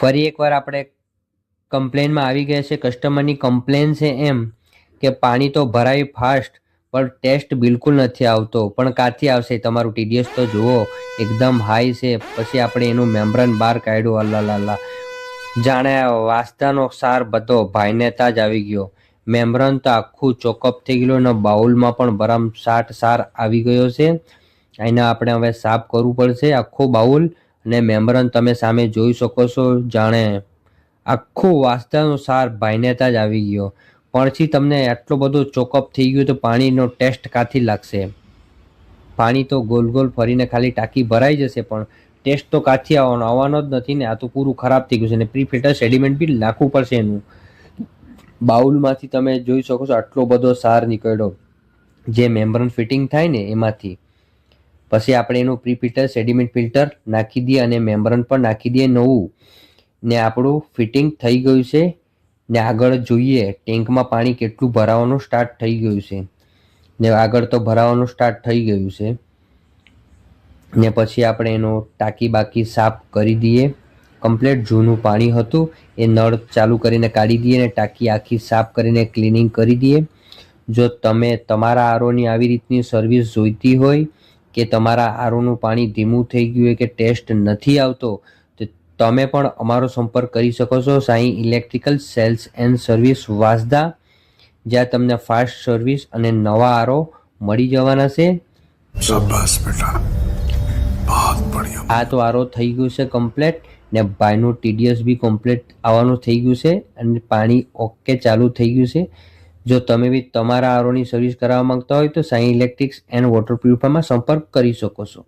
ફરી એકવાર આપણે કમ્પ્લેનમાં આવી ગયા છે, કસ્ટમરની કમ્પ્લેન છે એમ કે પાણી તો ભરાય ફાસ્ટ, પણ ટેસ્ટ બિલકુલ નથી આવતો. પણ કાથી આવશે? તમારું ટીડીએસ તો જુઓ, એકદમ હાઈ છે. પછી આપણે એનું મેમ્બ્રન બહાર કાઢ્યું અલ્લા લાલા જાણે વાસ્તાનો સાર બધો ભાઈને જ આવી ગયો. મેમ્બ્રન તો આખું ચોકઅપ થઈ ગયેલું અને બાઉલમાં પણ બરામ સાટ સાર આવી ગયો છે. એને આપણે હવે સાફ કરવું પડશે, આખું બાઉલ. અને મેમ્બરન તમે સામે જોઈ શકો છો, જાણે આખું વાસ્તાનો સાર ભાઈનેતા જ આવી ગયો. પણથી તમને આટલો બધો ચોકઅપ થઈ ગયો તો પાણીનો ટેસ્ટ કાથી લાગશે? પાણી તો ગોલ ગોલ ફરીને ખાલી ટાંકી ભરાઈ જશે, પણ ટેસ્ટ તો કાથી આવવાનો? આવવાનો જ નથી ને, આ તો પૂરું ખરાબ થઈ ગયું છે ને પ્રી ફિલ્ટર સેડિમેન્ટ બી નાખવું પડશે એનું. બાઉલમાંથી તમે જોઈ શકો છો આટલો બધો સાર નીકળ્યો. જે મેમ્બરન ફિટિંગ થાય ને, એમાંથી. પછી આપણે એનું પ્રીફિટર સેડિમેન્ટ ફિલ્ટર નાખી દઈએ અને મેમ્બરન પણ નાખી દઈએ નવું. ને આપણું ફિટિંગ થઈ ગયું છે. ને આગળ જોઈએ, ટેન્કમાં પાણી કેટલું ભરાવાનું સ્ટાર્ટ થઈ ગયું છે. ને આગળ તો ભરાવાનું સ્ટાર્ટ થઈ ગયું છે. ને પછી આપણે એનો ટાંકી બાકી સાફ કરી દઈએ. કમ્પ્લેટ જૂનું પાણી હતું, એ નળ ચાલુ કરીને કાઢી દઈએ ને ટાંકી આખી સાફ કરીને ક્લિનિંગ કરી દઈએ. જો તમે તમારા આરોની આવી રીતની સર્વિસ જોઈતી હોય કે તમારા આરોનું પાણી ધીમું થઈ ગયું કે ટેસ્ટ નથી આવતો તો તમે પણ અમારો સંપર્ક કરી શકો છો. Sai electrical sales and service Vasda જ્યાં તમને ફાસ્ટ સર્વિસ અને નવા આરો મળી જવાના છે. આ તો આરો થઈ ગયું છે કમ્પ્લેટ ને ભાઈનું ટીડીએસ બી કમ્પ્લેટ આવવાનું થઈ ગયું છે અને પાણી ઓકે ચાલુ થઈ ગયું છે. જો તમે બી તમારા આરોની સર્વિસ કરાવવા માંગતા હોય તો સાઈ ઇલેક્ટ્રિક્સ એન્ડ વોટર પ્યુરિફાયરમાં સંપર્ક કરી શકો છો.